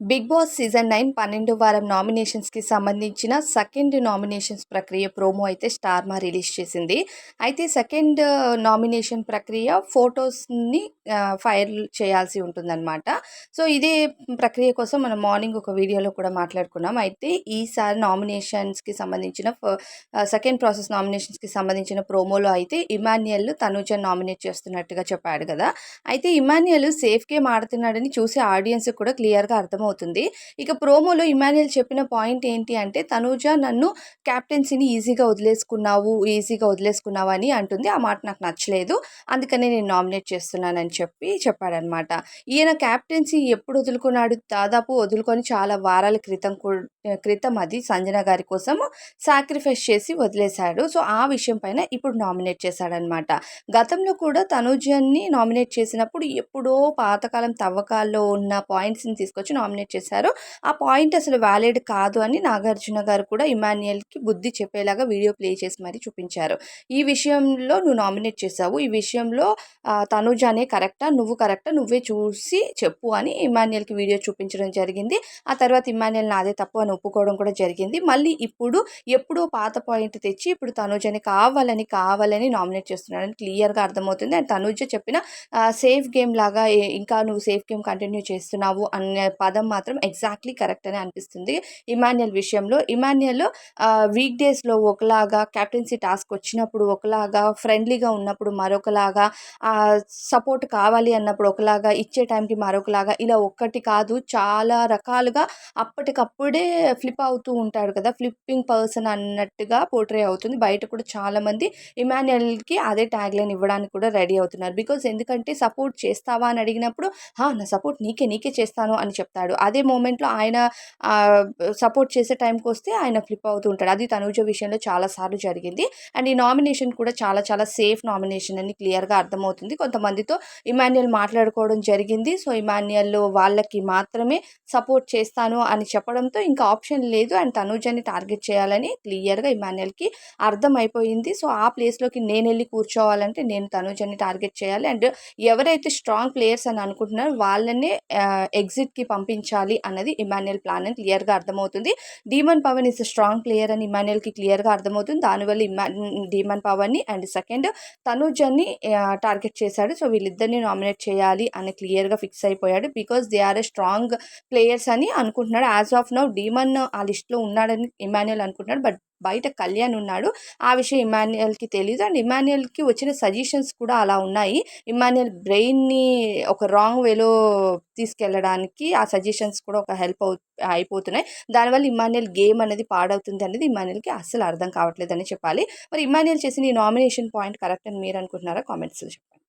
Big boss season nine పన్నెండు వారం నామినేషన్స్కి సంబంధించిన సెకండ్ నామినేషన్స్ ప్రక్రియ ప్రోమో అయితే స్టార్మా రిలీజ్ చేసింది. అయితే సెకండ్ నామినేషన్ ప్రక్రియ ఫొటోస్ని ఫైర్ చేయాల్సి ఉంటుందన్నమాట. సో ఇదే ప్రక్రియ కోసం మనం మార్నింగ్ ఒక వీడియోలో కూడా మాట్లాడుకున్నాం. అయితే ఈసారి నామినేషన్స్కి సంబంధించిన సెకండ్ ప్రాసెస్ నామినేషన్స్కి సంబంధించిన ప్రోమోలో అయితే ఇమాన్యుయల్ తనుజ నామినేట్ చేస్తున్నట్టుగా చెప్పాడు కదా. అయితే ఇమాన్యుయల్ సేఫ్ గేమ్ ఆడుతున్నాడని చూసే ఆడియన్స్ కూడా క్లియర్గా అర్థమవుతుంది అవుతుంది ఇక ప్రోమోలో ఇమాన్యుయల్ చెప్పిన పాయింట్ ఏంటి అంటే తనూజ నన్ను క్యాప్టెన్సీని ఈజీగా వదిలేసుకున్నావు ఈజీగా వదిలేసుకున్నావు అని అంటుంది. ఆ మాట నాకు నచ్చలేదు. అందుకనే నేను నామినేట్ చేస్తున్నానని చెప్పి చెప్పాడనమాట. ఈయన క్యాప్టెన్సీ ఎప్పుడు వదులుకున్నాడు? దాదాపు వదులుకొని చాలా వారాల క్రితం క్రితం అది సంజన గారి కోసం సాక్రిఫైస్ చేసి వదిలేశాడు. సో ఆ విషయం పైన ఇప్పుడు నామినేట్ చేశాడనమాట. గతంలో కూడా తనూజన్ని నామినేట్ చేసినప్పుడు ఎప్పుడో పాతకాలం తవ్వకాల్లో ఉన్న పాయింట్స్ని తీసుకొచ్చి నామినేట్ నామినేట్ చేశారు ఆ పాయింట్ అసలు వ్యాలిడ్ కాదు అని నాగార్జున గారు కూడా ఇమాన్యుయల్కి బుద్ధి చెప్పేలాగా వీడియో ప్లే చేసి మరీ చూపించారు. ఈ విషయంలో నువ్వు నామినేట్ చేసావు ఈ విషయంలో తనుజ అనే కరెక్టా నువ్వు కరెక్టా నువ్వే చూసి చెప్పు అని ఇమాన్యుయల్కి వీడియో చూపించడం జరిగింది. ఆ తర్వాత ఇమాన్యుయల్ నాదే తప్పు అని ఒప్పుకోవడం కూడా జరిగింది. మళ్ళీ ఇప్పుడు ఎప్పుడో పాత పాయింట్ తెచ్చి ఇప్పుడు తనుజని కావాలని కావాలని నామినేట్ చేస్తున్నాడని క్లియర్గా అర్థమవుతుంది. అండ్ తనుజ చెప్పిన సేఫ్ గేమ్ లాగా ఇంకా నువ్వు సేఫ్ గేమ్ కంటిన్యూ చేస్తున్నావు అనే పదం మాత్రం ఎగ్జాక్ట్లీ కరెక్ట్ అని అనిపిస్తుంది. ఇమాన్యుయల్ విషయంలో ఇమాన్యుయల్ వీక్ డేస్లో ఒకలాగా క్యాప్టెన్సీ టాస్క్ వచ్చినప్పుడు ఒకలాగా ఫ్రెండ్లీగా ఉన్నప్పుడు మరొకలాగా సపోర్ట్ కావాలి అన్నప్పుడు ఒకలాగా ఇచ్చే టైంకి మరొకలాగా ఇలా ఒక్కటి కాదు చాలా రకాలుగా అప్పటికప్పుడే ఫ్లిప్ అవుతూ ఉంటాడు కదా ఫ్లిప్పింగ్ పర్సన్ అన్నట్టుగా పోర్ట్రే అవుతుంది. బయట కూడా చాలామంది ఇమాన్యుయల్కి అదే ట్యాగ్ లైన్ ఇవ్వడానికి కూడా రెడీ అవుతున్నారు. బికాజ్ ఎందుకంటే సపోర్ట్ చేస్తావా అని అడిగినప్పుడు నా సపోర్ట్ నీకే నీకే చేస్తాను అని చెప్తాడు. అదే మూమెంట్లో ఆయన సపోర్ట్ చేసే టైంకి వస్తే ఆయన ఫ్లిప్ అవుతూ ఉంటాడు. అది తనుజ విషయంలో చాలాసార్లు జరిగింది. అండ్ ఈ నామినేషన్ కూడా చాలా చాలా సేఫ్ నామినేషన్ అని క్లియర్గా అర్థమవుతుంది. కొంతమందితో ఇమాన్యుయల్ మాట్లాడుకోవడం జరిగింది. సో ఇమాన్యుయల్ వాళ్ళకి మాత్రమే సపోర్ట్ చేస్తాను అని చెప్పడంతో ఇంకా ఆప్షన్ లేదు. అండ్ తనుజని టార్గెట్ చేయాలని క్లియర్గా ఇమాన్యుయల్కి అర్థమైపోయింది. సో ఆ ప్లేస్లోకి నేను వెళ్ళి కూర్చోవాలంటే నేను తనుజని టార్గెట్ చేయాలి. అండ్ ఎవరైతే స్ట్రాంగ్ ప్లేయర్స్ అని అనుకుంటున్నారో వాళ్ళనే ఎగ్జిట్కి పంపించి ఉంచాలి అన్నది ఇమాన్యుయల్ ప్లాన్ అని క్లియర్గా అర్థమవుతుంది. Demon Pavan is strong player అని ఇమాన్యుయల్కి క్లియర్గా అర్థమవుతుంది. దానివల్ల ఇమా డీమన్ పవన్ని అండ్ సెకండ్ తనుజన్ని టార్గెట్ చేశాడు. సో వీళ్ళిద్దరిని నామినేట్ చేయాలి అని క్లియర్గా ఫిక్స్ అయిపోయాడు. Because they are a strong players అని అనుకుంటున్నాడు. యాజ్ ఆఫ్ నౌ డీమన్ ఆ లిస్ట్లో ఉన్నాడని ఇమాన్యుయల్ అనుకుంటున్నాడు. బట్ బయట కళ్యాణ్ ఉన్నాడు. ఆ విషయం ఇమాన్యుయల్కి తెలియదు అండ్ ఇమాన్యుయల్కి వచ్చిన సజెషన్స్ కూడా అలా ఉన్నాయి. ఇమాన్యుయల్ బ్రెయిన్ని ఒక రాంగ్ వేలో తీసుకెళ్ళడానికి ఆ సజెషన్స్ కూడా ఒక హెల్ప్ అవు అయిపోతున్నాయి. దానివల్ల ఇమాన్యుయల్ గేమ్ అనేది పాడవుతుంది అనేది ఇమాన్యుయల్కి అస్సలు అర్థం కావట్లేదని చెప్పాలి. మరి ఇమాన్యుయల్ చేసిన ఈ నామినేషన్ పాయింట్ కరెక్ట్ అని మీరు అనుకుంటున్నారా? కామెంట్స్లో చెప్పండి.